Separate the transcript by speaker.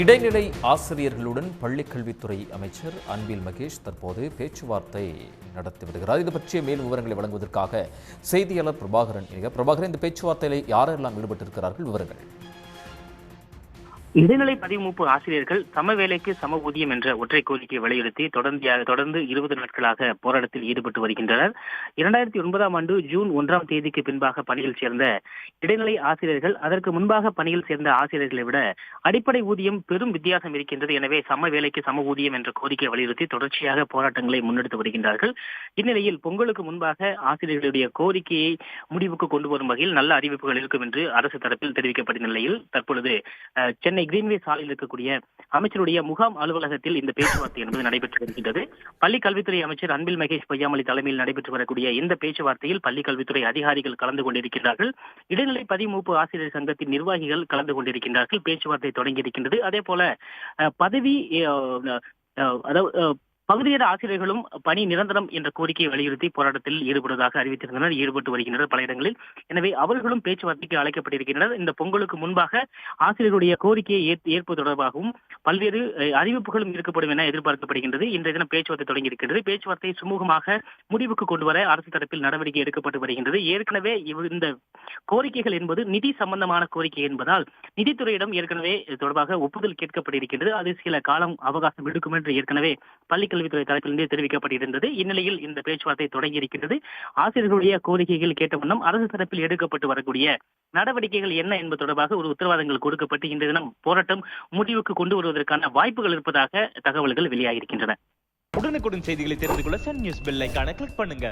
Speaker 1: இடைநிலை ஆசிரியர்களுடன் பள்ளிக்கல்வித்துறை அமைச்சர் அன்பில் மகேஷ் தற்போது பேச்சுவார்த்தை நடத்தி வருகிறார். இது பற்றிய மேல் விவரங்களை வழங்குவதற்காக செய்தியாளர் பிரபாகரன் பிரபாகரன் இந்த பேச்சுவார்த்தையில் யாரெல்லாம் ஈடுபட்டிருக்கிறார்கள்? விவரங்கள்.
Speaker 2: இடைநிலை பதிமூப்பு ஆசிரியர்கள் சம வேலைக்கு சம ஊதியம் என்ற ஒற்றை கோரிக்கையை வலியுறுத்தி தொடர்ந்து தொடர்ந்து இருபது நாட்களாக போராட்டத்தில் ஈடுபட்டு வருகின்றனர். இரண்டாயிரத்தி ஒன்பதாம் ஆண்டு ஜூன் ஒன்றாம் தேதிக்கு பின்பாக பணியில் சேர்ந்த இடைநிலை ஆசிரியர்கள் அதற்கு முன்பாக பணியில் சேர்ந்த ஆசிரியர்களை விட அடிப்படை ஊதியம் பெரும் வித்தியாசம் இருக்கின்றது. எனவே சம வேலைக்கு சம ஊதியம் என்ற கோரிக்கையை வலியுறுத்தி தொடர்ச்சியாக போராட்டங்களை முன்னெடுத்து வருகின்றார்கள். இந்நிலையில் பொங்கலுக்கு முன்பாக ஆசிரியர்களுடைய கோரிக்கையை முடிவுக்கு கொண்டு வரும் வகையில் நல்ல அறிவிப்புகள் இருக்கும் என்று அரசு தரப்பில் தெரிவிக்கப்பட்ட நிலையில் தற்பொழுது சென்னை சென்னை கிரீன்வே சாலையில் இருக்கக்கூடிய அமைச்சருடைய முகாம் அலுவலகத்தில் இந்த பேச்சுவார்த்தை என்பது நடைபெற்று வருகின்றது. பள்ளி கல்வித்துறை அமைச்சர் அன்பில் மகேஷ் பொய்யாமொழி தலைமையில் நடைபெற்று வரக்கூடிய இந்த பேச்சுவார்த்தையில் பள்ளி கல்வித்துறை அதிகாரிகள் கலந்து கொண்டிருக்கிறார்கள் இடைநிலை பதிமூப்பு ஆசிரியர் சங்கத்தின் நிர்வாகிகள் கலந்து கொண்டிருக்கின்றார்கள். பேச்சுவார்த்தை தொடங்கி இருக்கின்றது. அதே போல பதவி அதாவது அஹ், ஆசிரியர்களும் பணி நிரந்தரம் என்ற கோரிக்கையை வலியுறுத்தி போராட்டத்தில் ஈடுபடுவதாக அறிவித்திருந்தனர். ஈடுபட்டு வருகின்றனர் பல இடங்களில். எனவே அவர்களும் பேச்சுவார்த்தைக்கு அழைக்கப்பட்டிருக்கின்றனர். இந்த பொங்கலுக்கு முன்பாக ஆசிரியருடைய கோரிக்கையை ஏற்- ஏற்பது தொடர்பாகவும் பல்வேறு அறிவிப்புகளும் இருக்கப்படும் என எதிர்பார்க்கப்படுகின்றது. இன்றைய தினம் பேச்சுவார்த்தை தொடங்கியிருக்கிறது பேச்சுவார்த்தை சுமூகமாக முடிவுக்கு கொண்டு வர அரசு தரப்பில் நடவடிக்கை எடுக்கப்பட்டு வருகின்றது. ஏற்கனவே இந்த கோரிக்கைகள் என்பது நிதி சம்பந்தமான கோரிக்கை என்பதால் நிதித்துறையிடம் ஏற்கனவே தொடர்பாக ஒப்புதல் கேட்கப்பட்டிருக்கின்றது. அது சில காலம் அவகாசம் எடுக்கும் என்று ஏற்கனவே பள்ளிக்கல்வித்துறை தரப்பிலிருந்தே தெரிவிக்கப்பட்டிருந்தது. இந்நிலையில் இந்த பேச்சுவார்த்தை தொடங்கியிருக்கிறது. ஆசிரியர்களுடைய கோரிக்கைகள் கேட்ட வண்ணம் அரசு தரப்பில் எடுக்கப்பட்டு வரக்கூடிய நடவடிக்கைகள் என்ன என்பது தொடர்பாக ஒரு உத்தரவாதங்கள் கொடுக்கப்பட்டு இன்றைய தினம் போராட்டம் முடிவுக்கு கொண்டு வருவதற்கான வாய்ப்புகள் இருப்பதாக தகவல்கள் வெளியாகியிருக்கின்றன.
Speaker 3: உடனுக்குடன் செய்திகளை தெரிந்து கொள்ள சன் நியூஸ் பெல் ஐக்கான கிளிக் பண்ணுங்க.